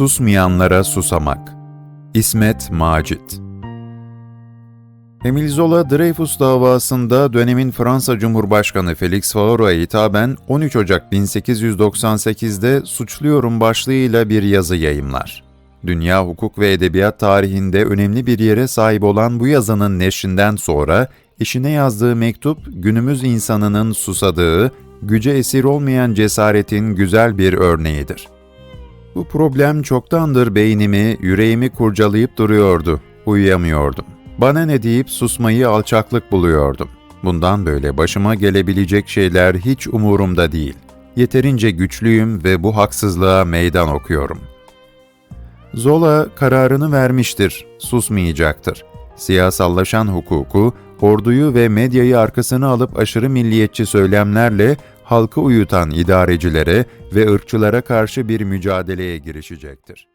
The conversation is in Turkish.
Susmayanlara Susamak İsmet Macit Emile Zola Dreyfus davasında dönemin Fransa Cumhurbaşkanı Felix Faura'ya hitaben 13 Ocak 1898'de Suçluyorum başlığıyla bir yazı yayımlar. Dünya hukuk ve edebiyat tarihinde önemli bir yere sahip olan bu yazının neşrinden sonra işine yazdığı mektup günümüz insanının susadığı, güce esir olmayan cesaretin güzel bir örneğidir. Bu problem çoktandır beynimi, yüreğimi kurcalayıp duruyordu. Uyuyamıyordum. Bana ne deyip susmayı alçaklık buluyordum. Bundan böyle başıma gelebilecek şeyler hiç umurumda değil. Yeterince güçlüyüm ve bu haksızlığa meydan okuyorum. Zola kararını vermiştir, susmayacaktır. Siyasallaşan hukuku, orduyu ve medyayı arkasına alıp aşırı milliyetçi söylemlerle halkı uyutan idarecilere ve ırkçılara karşı bir mücadeleye girişecektir.